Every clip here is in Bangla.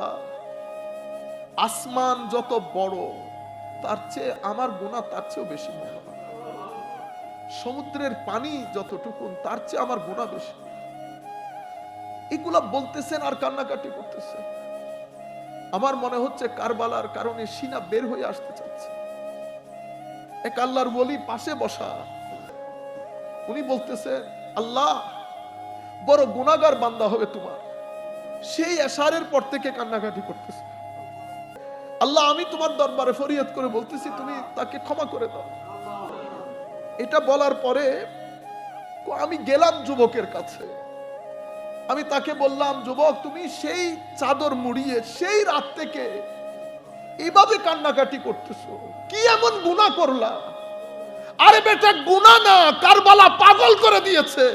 আল্লাহ, আসমান যত বড়, তার চেয়ে আমার গুণা তার চেয়েও বেশি মনে হয় সমুদ্রের পানি যতটুকু, তার চেয়ে আমার গুণা বেশি। এগুলা বলতেছেন আর কান্নাকাটি করতেছেন। আমার মনে হচ্ছে কারবালার কারণে সিনা বের হয়ে আসতে চাচ্ছে। এক আল্লাহর বলি পাশে বসা, উনি বলতেছেন, আল্লাহ, বড় গুণাগার বান্দা হবে তোমার। সেই এশারের পর থেকে কান্নাকাটি করতেছে। আল্লাহ, আমি তোমার দরবারে ফরিয়াদ করে বলতেছি, তুমি তাকে ক্ষমা করে দাও। এটা বলার পরে আমি গেলাম যুবকের কাছে। আমি তাকে বললাম, যুবক, তুমি সেই চাদর মুড়িয়ে সেই রাত থেকে এভাবে কান্নাকাটি করতেছো। কি এমন গুণা করলা? আরে বেটা গুণা না, কারবালা পাগল করে দিয়েছে।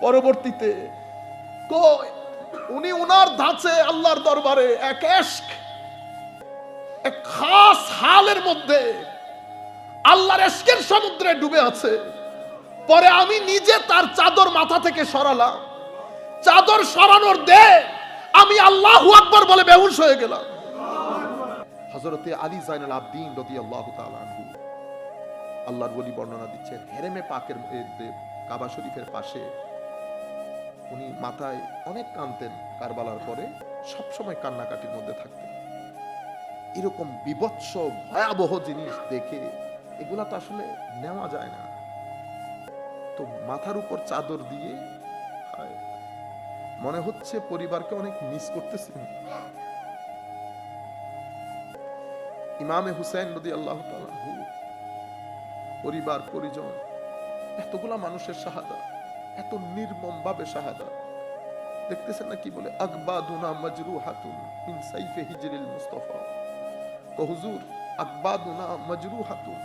পরবর্তীতে কই? উনি উনার ধাঁচে আল্লাহর দরবারে এক এক খাস হালের মধ্যে আল্লাহর এশকের সমুদ্রে ডুবে আছে। পরে আমি নিজে তার চাদর মাথা থেকে সরালাম। চাদর সরানোর দে, আমি আল্লাহ আকবর বলে বেহুশ হয়ে গেলাম। হজরতে আলী জাইনুল আবদিন রদি আল্লাহ আল্লাহর বলি বর্ণনা দিচ্ছেন, হেরেমে পাকের কাবা শরীফের পাশে উনি মাথায় অনেক কানতেন কারবালার পরে, সবসময় কান্নাকাটির মধ্যে থাকতেন। এরকম বিভৎস ভয়াবহ জিনিস দেখে এগুলা তো আসলে নেওয়া যায় না। তো মাথার উপর চাদর দিয়ে মনে হচ্ছে পরিবারকে অনেক মিস করতেছেন। ইমামে হুসেন নদী আল্লাহ পরিবার, পরিজন, এতগুলা মানুষের শাহাদা। এত নির্মম ভাবে শাহাদা দেখতেছেন না কি বলে? আকবাদুনা মজরু হাতুন মিন সাইফে হিজরিল মুস্তফা। তো হুজুর আকবাদুনা মজরু হাতুন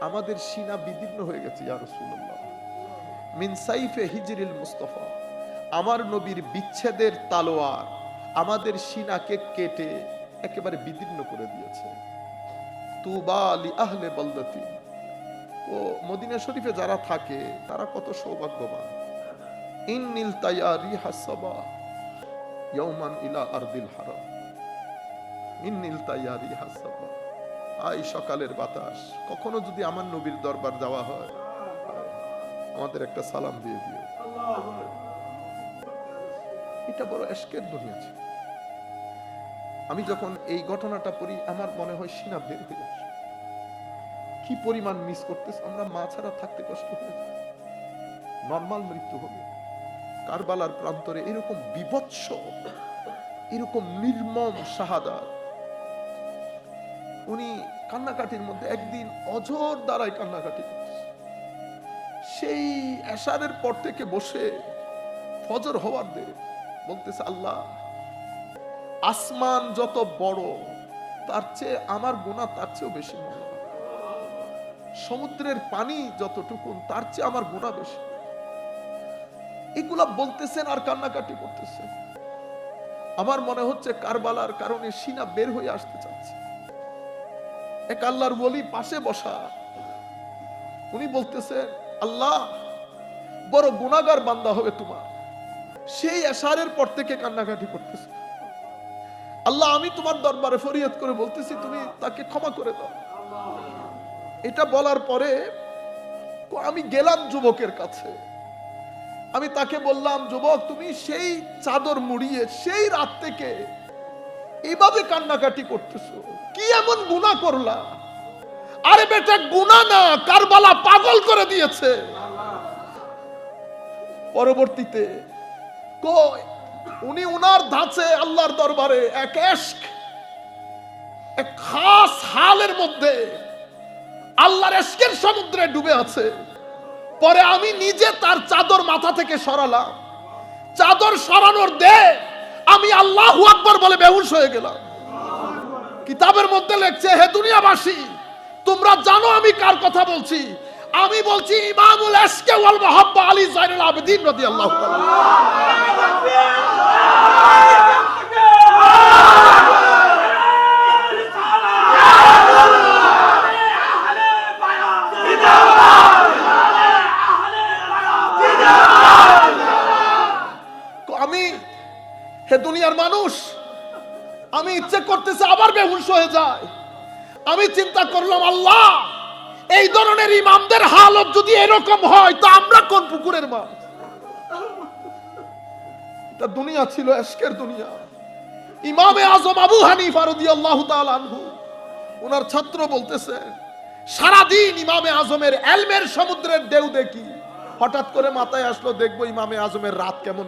আমাদের সিনা বিদীর্ণ হয়ে গেছে, ইয়া রাসূলুল্লাহ। মিন সাইফে হিজরিল মুস্তফা। আমার নবীর বিচ্ছেদের তালোয়ার আমাদের সিনাকে কেটে একেবারে বিদীর্ণ করে দিয়েছে। তুবা আহলে বলদতি ও মদিনা শরীফে যারা থাকে, তারা কত সৌভাগ্যবান। ইন্নিল তায়ারি হাসাবা ইয়াউমান ইলা আরদিল হারাম। ইন্নিল তায়ারি হাসাবা আই সকালের বাতাস, কখনো যদি আমার নবীর দরবার যাওয়া হয়, আমাদের একটা সালাম দিয়ে দিও। এটা বড় এশকের দুনিয়া ছিল। আমি যখন এই ঘটনাটা পড়ি, আমার মনে হয় সিনা বের হয়ে আসে কি পরিমাণ মিস করতেছে? আমরা মা ছাড়া থাকতে কষ্ট হয়ে নর্মাল মৃত্যু হবে। কারবালার প্রান্তরে এরকম বিভৎস, এরকম নির্মম শাহাদাত উনি কান্নাকাটির মধ্যে একদিন অঝোর দ্বারাই কান্নাকাটি সেই এশারের পর থেকে বসে ফজর হওয়ার দে বলতেছে, আল্লাহ, আসমান যত বড়, তার চেয়ে আমার গুণা তার চেয়েও বেশি মনে সমুদ্রের পানি যতটুকু তার চেয়ে আমার গুণা বেশি। এগুলা বলতেছেন আর কান্নাকাটি করতেছেন। আমার মনে হচ্ছে কারবালার কারণে সিনা বের হয়ে আসতে চাচ্ছে। এক আল্লাহর বলি পাশে বসা, উনি বলতেছেন আল্লাহ, বড় গুণাগার বান্দা হবে তোমার। সেই এশারের পর থেকে কান্নাকাটি করতেছে। আল্লাহ, আমি তোমার দরবারে ফরিয়াদ করে বলতেছি, তুমি তাকে ক্ষমা করে দাও। এটা বলার পরে, আমি গেলাম যুবকের কাছে। আমি তাকে বললাম, যুবক, তুমি সেই চাদর মুড়িয়ে সেই রাত থেকে এইভাবে কান্নাকাটি করতেছো। কি এমন গুণা করলা? আরে বেটা গুণা না, কারবালা পাগল করে দিয়েছে। পরবর্তীতে উনি উনার ধাঁচে আল্লাহর দরবারে এক এক খাস হালের মধ্যে আল্লাহর এশকের সমুদ্রে ডুবে আছে। পরে আমি নিজে তার চাদর মাথা থেকে সরালাম। চাদর সরানোর দে, আমি আল্লাহ আকবর বলে বেহুশ হয়ে গেলাম। কিতাবের মধ্যে লেখছে, হে দুনিয়াবাসী, তোমরা জানো আমি কার কথা বলছি? আমি বলছি ইমামুল এসকে ওয়াল মুহাব্বা আলী জাইনুল আবেদিন রাদিয়াল্লাহু তাআলা। হে দুনিয়ার মানুষ, আমি ইচ্ছে করতেছে আবার বেহুশ হয়ে যায় আমি চিন্তা করলাম, আল্লাহ, এই ধরনের ইমামদের হালত যদি এরকম হয়, তো আমরা কোন পুকুরের এটা দুনিয়া ছিল, এশকের দুনিয়া। ইমামে আজম আবু হানিফা রাদিয়াল্লাহু তাআলা আনহু, ওনার ছাত্র বলতেছে, সারাদিন ইমামে আজমের এলমের সমুদ্রের ঢেউ দেখি। হঠাৎ করে মাথায় আসলো, দেখব ইমামে আজমের রাত কেমন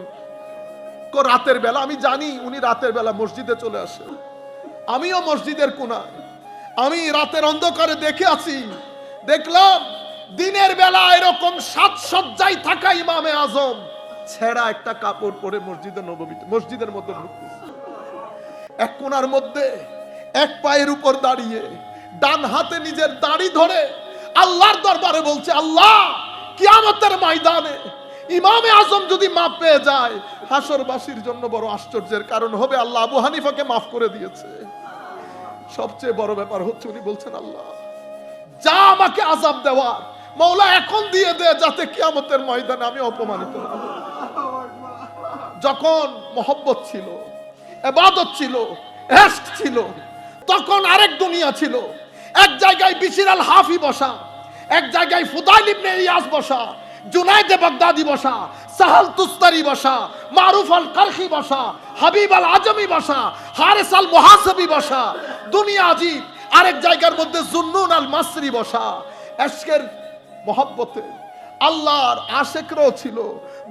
রাতের বেলা, আমি জানি উনি রাতের বেলা মসজিদে চলে আসে আমিও মসজিদের কোনায়। আমি রাতের অন্ধকারে দেখে আছি, দেখলাম দিনের বেলা এরকম সাজসজ্জায় থাকা ইমামে আজম ছেঁড়া একটা কাপড় পরে মসজিদে নবমী মসজিদের মধ্যে এক কোনার মধ্যে এক পায়ের উপর দাঁড়িয়ে ডান হাতে নিজের দাড়ি ধরে আল্লাহর দরবারে বলছে, আল্লাহ, কিয়ামতের ময়দানে ইমামে আজম যদি মাপ পেয়ে যায়, হাসরবাসীর জন্য বড় আশ্চর্যের কারণ হবে আল্লাহ আবু হানিফাকে মাফ করে দিয়েছে। সবচেয়ে বড় ব্যাপার হচ্ছে উনি বলছেন, আল্লাহ, যা আমাকে আজাব দেওয়ার মৌলা এখন দিয়ে দে যাতে কিয়ামতের ময়দানে আমি অপমানিত যখন মহব্বত ছিল, এবাদত ছিল এস্ক ছিল, তখন আরেক দুনিয়া ছিল। এক জায়গায় বিশির আল হাফি বসা, এক জায়গায় ফুদাইল ইবনে ইয়াস বসা জুনাইদে বাগদাদি বসা, সাহাল তুস্তারি বসা, মারুফ আল কারখি বসা, হাবিব আল আজমি বসা, হারেস আল মুহাসবি বসা, দুনিয়া আজিব আরেক জায়গার মধ্যে জুন্নুন আল মাসরি বসা। এশকের মহব্বতে আল্লাহর আশেকরাও ছিল,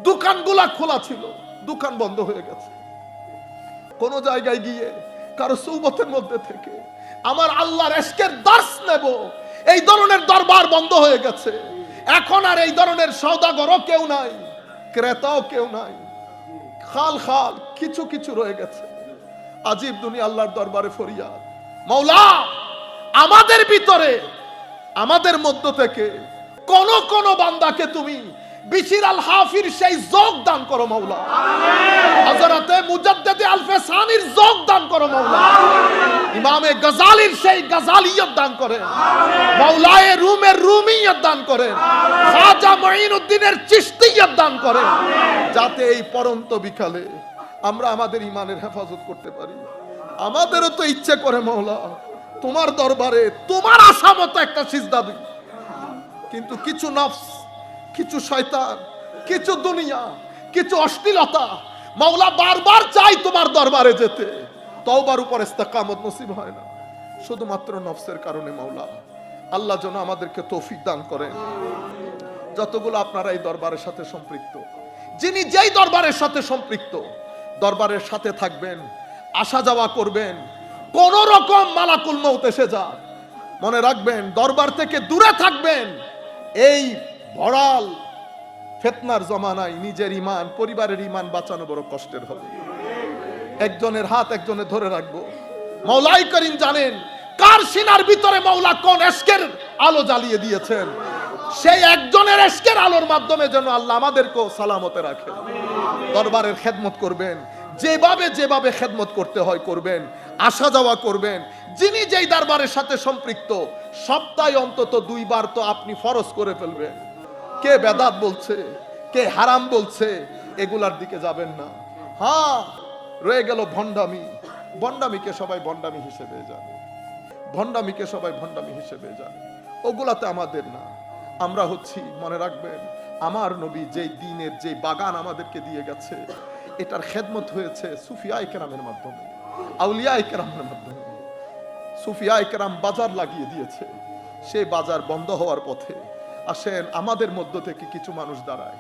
দোকানগুলা খোলা ছিল, দোকান বন্ধ হয়ে গেছে। কোন জায়গায় গিয়ে কারও সৌবতের মধ্যে থেকে, আমার আল্লাহর এশকের দাস নেব, এই ধরনের দরবার বন্ধ হয়ে গেছে। এখন আর এই ধরনের সৌদাগরও কেউ নাই, ক্রেতাও কেউ নাই। খাল খাল, কিছু কিছু রয়ে গেছে। আজীব দুনিয়া আল্লাহর দরবারে ফরিয়া মৌলা, আমাদের ভিতরে, আমাদের মধ্য থেকে কোন কোন বান্দাকে তুমি বিশির আল হাফির সেই যোগ দান করো মৌলা হযরতে মুজাদ্দিদে যোগ দান করো ইমামে গজালির সেই গজালিয়ত দান করেন রুমের রুমিয়ত দান খাজা মঈনুদ্দিনের চিশতিয়ত দান যাতে এই পরন্ত বিকালে আমরা আমাদের ইমানের হেফাজত করতে পারি। আমাদেরও তো ইচ্ছে করে মৌলা তোমার দরবারে তোমার আশা মতো একটা সিজদা দিই। কিন্তু কিছু নফস কিছু শয়তান, কিছু দুনিয়া, কিছু অশ্লীলতা। মাওলা বারবার চাই তোমার দরবারে যেতে। তওবার উপর ইস্তেকামত নসিব হয় না। শুধুমাত্র নফসের কারণে মাওলা। আল্লাহ যেন আমাদেরকে তৌফিক দান করেন। যতগুলো আপনারা এই দরবারের সাথে সম্পৃক্ত, যিনি যেই দরবারের সাথে সম্পৃক্ত, দরবারের সাথে থাকবেন, আসা যাওয়া করবেন, কোন রকম মালাকুল মৌত এসে যা মনে রাখবেন, দরবার থেকে দূরে থাকবেন, এই ভরাল ফেতনার জমানায় নিজের ইমান পরিবারের ইমান বাঁচানো বড় কষ্টের হবে। একজনের হাত একজনে ধরে রাখব। মৌলাই করিম জানেন, কার সিনার ভিতরে মৌলা কোন এশকের আলো জ্বালিয়ে দিয়েছেন? সেই একজনের এশকের আলোর মাধ্যমে যেন আল্লাহ আমাদেরকেও সালামতে রাখে। দরবারের খেদমত করবেন। যেভাবে যেভাবে খেদমত করতে হয় করবেন। আসা যাওয়া করবেন। যিনি যেই দরবারের সাথে সম্পৃক্ত, সপ্তাহে অন্তত দুইবার তো আপনি ফরজ করে ফেলবেন। কে বেদাত বলছে? কে হারাম বলছে? এগুলার দিকে যাবেন না। হ্যাঁ রয়ে গেল ভণ্ডামি। ভণ্ডামিকে সবাই ভণ্ডামি হিসেবে জানে। ভণ্ডামিকে সবাই ভণ্ডামি হিসেবে জানে। ওগুলাতে আমাদের না। আমরা হচ্ছি, মনে রাখবেন, আমার নবী যেই দিনের যে বাগান আমাদেরকে দিয়ে গেছে, এটার খেদমত হয়েছে সুফিয়া কেরামের মাধ্যমে আউলিয়া কেরামের মাধ্যমে। সুফিয়া কেরাম বাজার লাগিয়ে দিয়েছে। সেই বাজার বন্ধ হওয়ার পথে আসেন আমাদের মধ্য থেকে কিছু মানুষ দাঁড়ায়।